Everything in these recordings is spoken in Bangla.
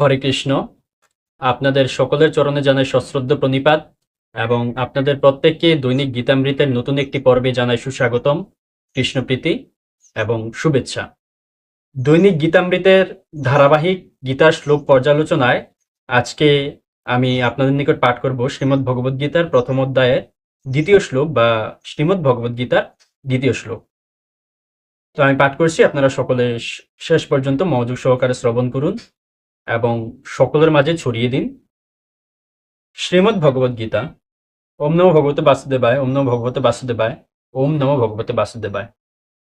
হরে কৃষ্ণ। আপনাদের সকলের চরণে জানাই সশ্রদ্ধ প্রণিপাত এবং আপনাদের প্রত্যেককে দৈনিক গীতামৃতের নতুন একটি পর্বে জানাই সুস্বাগতম, কৃষ্ণপ্রীতি এবং শুভেচ্ছা। দৈনিক গীতামৃতের ধারাবাহিক গীতার শ্লোক পর্যালোচনায় আজকে আমি আপনাদের নিকট পাঠ করব শ্রীমদ্ ভগবদ গীতার প্রথম অধ্যায়ের দ্বিতীয় শ্লোক বা শ্রীমদ্ ভগবদ গীতার দ্বিতীয় শ্লোক। তো আমি পাঠ করছি, আপনারা সকলে শেষ পর্যন্ত মনোযোগ সহকারে শ্রবণ করুন। এবং সকলের মাঝে ছড়িয়ে দিন। শ্রীমদ্ ভগবদ গীতা। ওম নম ভগবতে বাসুদেবায়, ওম নমো ভগবতে বাসুদেবায়, ওম নম ভগবতে বাসুদেবায়।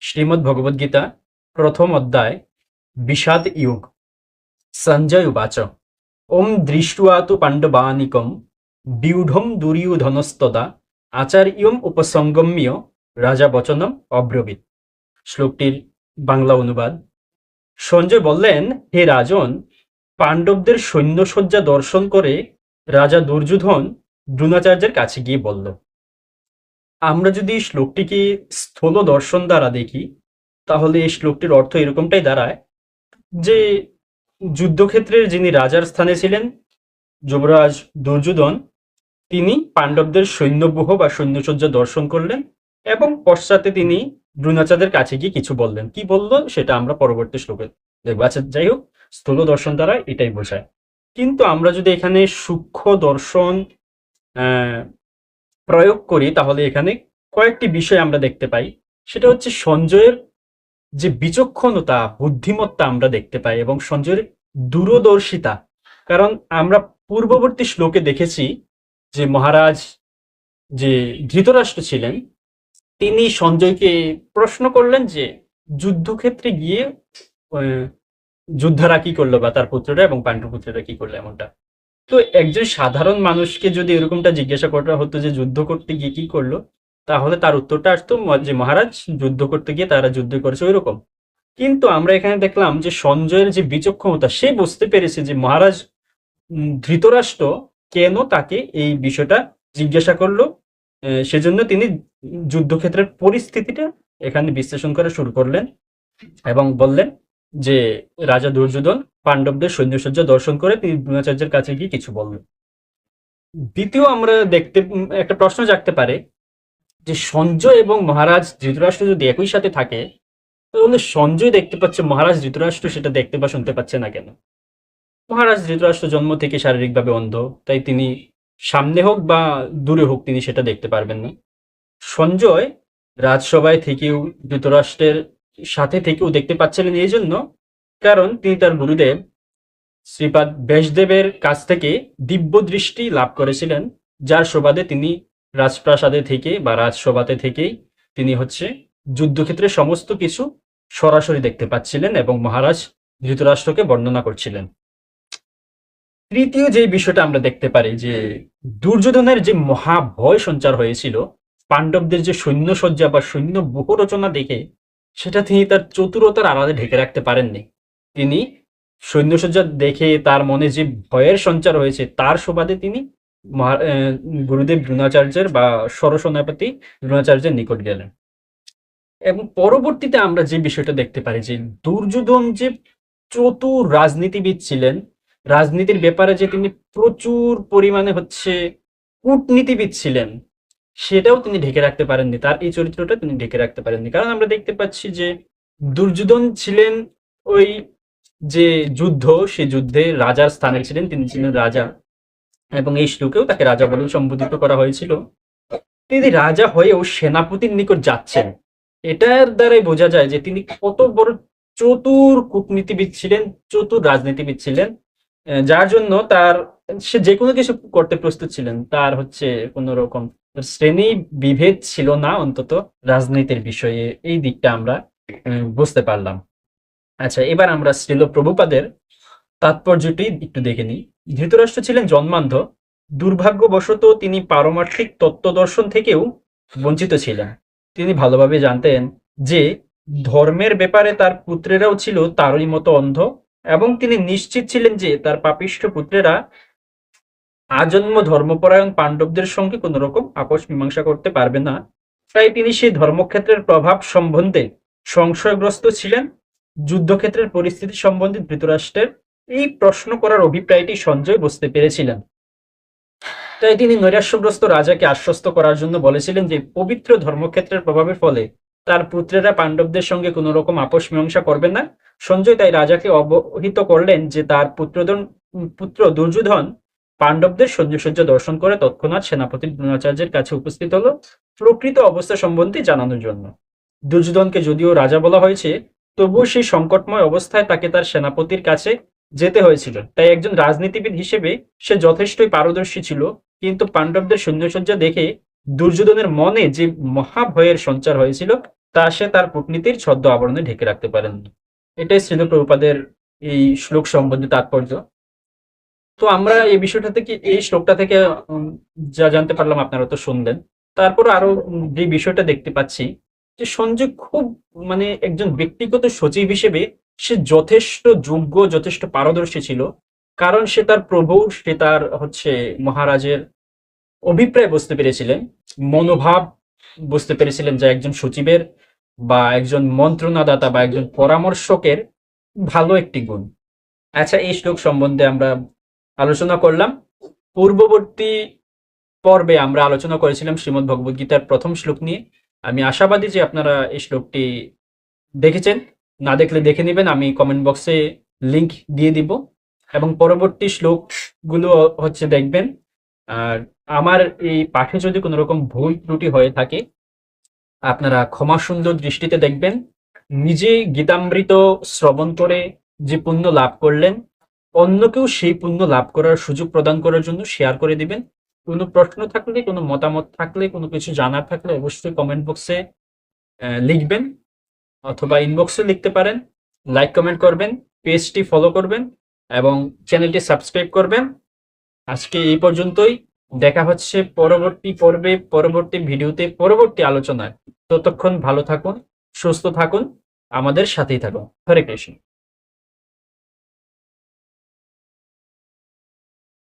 শ্রীমদ্ ভগবদ গীতা, প্রথম অধ্যায়, বিষাদ ইয়োগ। সঞ্জয় উবাচ। ওম দৃষ্টুয়া তু পাণ্ডবানিকম, বিউঢ়ম দুর্যোধনস্তদা, আচার্যম উপসঙ্গম্য রাজা বচনম অব্রবীত। শ্লোকটির বাংলা অনুবাদ। সঞ্জয় বললেন, হে রাজন পাণ্ডবদের সৈন্যসজ্জা দর্শন করে রাজা দুর্যোধন দ্রোণাচার্যের কাছে গিয়ে বলল, আমরা যদি এই শ্লোকটিকে স্থূল দর্শন দ্বারা দেখি, তাহলে এই শ্লোকটির অর্থ এরকমটাই দাঁড়ায় যে যুদ্ধক্ষেত্রের যিনি রাজার স্থানে ছিলেন, যুবরাজ দুর্যোধন, তিনি পাণ্ডবদের সৈন্যব্যূহ বা সৈন্যসজ্জা দর্শন করলেন এবং পশ্চাতে তিনি দ্রোণাচার্যের কাছে গিয়ে কিছু বললেন। কি বলল সেটা আমরা পরবর্তী শ্লোকে দেখব। আচ্ছা যাই হোক স্থূল দর্শন দ্বারা এটাই বোঝায়। কিন্তু আমরা যদি এখানে সূক্ষ্ম দর্শন প্রয়োগ করি, তাহলে এখানে কয়েকটি বিষয় আমরা দেখতে পাই। সেটা হচ্ছে সঞ্জয়ের যে বিচক্ষণতা, বুদ্ধিমত্তা আমরা দেখতে পাই এবং সঞ্জয়ের দূরদর্শিতা। কারণ আমরা পূর্ববর্তী শ্লোকে দেখেছি যে মহারাজ যে ধৃতরাষ্ট্র ছিলেন, তিনি সঞ্জয়কে প্রশ্ন করলেন যে যুদ্ধক্ষেত্রে গিয়ে যোদ্ধারা কি করল বা তার পুত্ররা এবং পাণ্ডুপুত্ররা কি করল এমনটা? তো একজন সাধারণ মানুষকে যদি এরকমটা জিজ্ঞাসা করা হতো যে যুদ্ধ করতে গিয়ে কি করল, তাহলে তার উত্তরটা আসতো, যে মহারাজ, যুদ্ধ করতে গিয়ে তারা যুদ্ধ করেছে ওই রকম কিন্তু আমরা এখানে দেখলাম যে সঞ্জয়ের যে বিচক্ষণতা, সে বুঝতে পেরেছে যে মহারাজ ধৃতরাষ্ট্র কেন তাকে এই বিষয়টা জিজ্ঞাসা করল সেজন্য তিনি যুদ্ধক্ষেত্রের পরিস্থিতিটা এখানে বিশ্লেষণ করা শুরু করলেন এবং বললেন যে রাজা দুর্যোধন পাণ্ডবদের সৈন্যসজ্জা দর্শন করে তিনি দ্রোণাচার্যের কাছে গিয়ে কিছু বললেন। দ্বিতীয় আমরা দেখতে একটা প্রশ্ন জাগতে পারে যে সঞ্জয় এবং মহারাজ ধৃতরাষ্ট্র যদি একই সাথে থাকে, তাহলে সঞ্জয় দেখতে পাচ্ছে, মহারাজ ধৃতরাষ্ট্র সেটা দেখতে বা শুনতে পাচ্ছে না কেন? মহারাজ ধৃতরাষ্ট্র জন্ম থেকে শারীরিকভাবে অন্ধ, তাই তিনি সামনে হোক বা দূরে হোক তিনি সেটা দেখতে পারবেন না। সঞ্জয় রাজসভায় থেকেও ধৃতরাষ্ট্রের সাথে থেকেও দেখতে পাচ্ছিলেন এই জন্য, কারণ তিনি তার গুরুদেব শ্রীপাদ ব্যাসদেবের কাছ থেকে দিব্য দৃষ্টি লাভ করেছিলেন, যার সুবাদে তিনি রাজপ্রাসাদে থেকে বা রাজসভাতে থেকেই তিনি হচ্ছে যুদ্ধক্ষেত্রে সমস্ত কিছু সরাসরি দেখতে পাচ্ছিলেন এবং মহারাজ ধৃতরাষ্ট্রকে বর্ণনা করছিলেন। তৃতীয় যে বিষয়টা আমরা দেখতে পারি যে দুর্যোধনের যে মহাভয় সঞ্চার হয়েছিল, পাণ্ডবদের যে সৈন্য সজ্জা বা সৈন্য বহু রচনা দেখে সেটা তিনি তার চতুরতার আড়ালে ঢেকে রাখতে পারেননি। তিনি সৈন্যসজ্জা দেখে তার মনে যে ভয়ের সঞ্চার হয়েছে, তার সুবাদে তিনি গুরুদেব দ্রোণাচার্যের বা সরসেনাপতি দ্রোণাচার্যের নিকট গেলেন। এবং পরবর্তীতে আমরা যে বিষয়টা দেখতে পারি যে দুর্যোধন যে চতুর রাজনীতিবিদ ছিলেন, রাজনীতির ব্যাপারে যে তিনি প্রচুর পরিমাণে হচ্ছে কূটনীতিবিদ ছিলেন সেটাও তিনি ঢেকে রাখতে পারেননি, তার এই চরিত্রটা তিনি ঢেকে রাখতে পারেননি। কারণ আমরা দেখতে পাচ্ছি যে দুর্যোধন ছিলেন ওই যে যুদ্ধ, সে যুদ্ধে রাজার স্থানে ছিলেন, তিনি ছিলেন রাজা এবং এই শ্লোকেও তাকে রাজা বলে সম্বোধিত করা হয়েছিল। তিনি রাজা হয়েও সেনাপতির নিকট যাচ্ছেন। এটার দ্বারাই বোঝা যায় যে তিনি কত বড় চতুর কূটনীতিবিদ ছিলেন, চতুর রাজনীতিবিদ ছিলেন যার জন্য তার, সে যে কোনো কিছু করতে প্রস্তুত ছিলেন। তার হচ্ছে কোন রকম শ্রেণি বিভেদ ছিল না অন্তত রাজনীতির বিষয়ে, এই দিকটা আমরা বুঝতে পারলাম। আচ্ছা এবার আমরা শ্রীল প্রভুপাদের তাৎপর্যটি একটু দেখে নিই। ধৃতরাষ্ট্র ছিলেন জন্মান্ধ, দুর্ভাগ্যবশত তিনি পারমার্থিক তত্ত্ব দর্শন থেকেও বঞ্চিত ছিলেন। তিনি ভালোভাবে জানতেন যে, ধর্মের ব্যাপারে তার পুত্রেরাও ছিল তারই মতো অন্ধ এবং তিনি নিশ্চিত ছিলেন যে তার পাপিষ্ঠ পুত্রেরা আজন্ম ধর্মপরায়ণ পাণ্ডবদের সঙ্গে কোন রকম আপোষ মীমাংসা করতে পারবে না। তাই তিনি সেই ধর্মক্ষেত্রের প্রভাব সম্বন্ধে সংশয়গ্রস্ত ছিলেন। যুদ্ধক্ষেত্রের পরিস্থিতি সম্বন্ধে ধৃতরাষ্ট্রের এই প্রশ্ন করার অভিপ্রায়টি সঞ্জয় বুঝতে পেরেছিলেন। তাই তিনি নৈরাশ্যগ্রস্ত রাজাকে আশ্বস্ত করার জন্য বলেছিলেন যে, পবিত্র ধর্মক্ষেত্রের প্রভাবের ফলে তার পুত্রেরা পাণ্ডবদের সঙ্গে কোনো রকম আপোষ মীমাংসা করবেন না। সঞ্জয় তাই রাজাকে অবহিত করলেন যে, তার পুত্রদন পুত্র দুর্যোধন পাণ্ডবদের সঞ্জসজ্জা দর্শন করে তৎক্ষণাৎ সেনাপতি দ্রোণাচার্যের কাছে উপস্থিত হলো প্রকৃত অবস্থা সম্বন্ধে জানানোর জন্য। দুর্যোধনকে যদিও রাজা বলা হয়েছে, তবুও সেই সংকটময় অবস্থায় তাকে তার সেনাপতির কাছে যেতে হয়েছিল। তাই একজন রাজনীতিবিদ হিসেবে সে যথেষ্টই পারদর্শী ছিল, কিন্তু পাণ্ডবদের সৈন্যসজ্জা দেখে দুর্যোধনের মনে যে মহাভয়ের সঞ্চার হয়েছিল, তা সে তার কূটনীতির ছদ্ম আবরণে ঢেকে রাখতে পারেননি। এটাই ছিল এই শ্লোক সম্বন্ধে তাৎপর্য। তো আমরা এই বিষয়টা থেকে, এই শ্লোকটা থেকে যা জানতে পারলাম আপনারা তো শুনলেন। তারপর আরও যে বিষয়টা দেখতে পাচ্ছি, যে সঞ্জয় খুব মানে একজন ব্যক্তিগত সচিব হিসেবে সে যথেষ্ট যোগ্য, যথেষ্ট পারদর্শী ছিল। কারণ সে তার প্রভু, সে তার হচ্ছে মহারাজের অভিপ্রায় বুঝতে পেরেছিলেন, মনোভাব বুঝতে পেরেছিলেন যে একজন সচিবের বা একজন মন্ত্রণাদাতা বা একজন পরামর্শকের ভালো একটি গুণ। আচ্ছা এই শ্লোক সম্বন্ধে আমরা আলোচনা করলাম। পূর্ববর্তী পর্বে আমরা আলোচনা করেছিলাম শ্রীমদ্ ভগবদ গীতার প্রথম শ্লোক নিয়ে। আমি আশাবাদী যে আপনারা এই শ্লোকটি দেখেছেন। না দেখলে দেখে নেবেন, আমি কমেন্ট বক্সে লিংক দিয়ে দিব। এবং পরবর্তী শ্লোকগুলো হচ্ছে দেখবেন, আর আমার এই পাঠে যদি কোনো রকম ভুল ত্রুটি হয়ে থাকে, আপনারা ক্ষমা সুন্দর দৃষ্টিতে দেখবেন। নিজে গীতামৃত শ্রবণ করে যে পুণ্য লাভ করলেন অন্যকেও সেই পুণ্য লাভ করার সুযোগ প্রদান করার জন্য শেয়ার করে দিবেন। কোনো প্রশ্ন থাকলে, কোনো মতামত থাকলে, কোনো কিছু জানার থাকলে অবশ্যই কমেন্ট বক্সে লিখবেন অথবা ইনবক্সে লিখতে পারেন। লাইক কমেন্ট করবেন পেজটি ফলো করবেন এবং চ্যানেলটি সাবস্ক্রাইব করবেন। আজকে এই পর্যন্তই। দেখা হচ্ছে পরবর্তী পর্বে, পরবর্তী ভিডিওতে, পরবর্তী আলোচনায়। ততক্ষণ ভালো থাকুন, সুস্থ থাকুন, আমাদের সাথেই থাকুন। হরে কৃষ্ণ।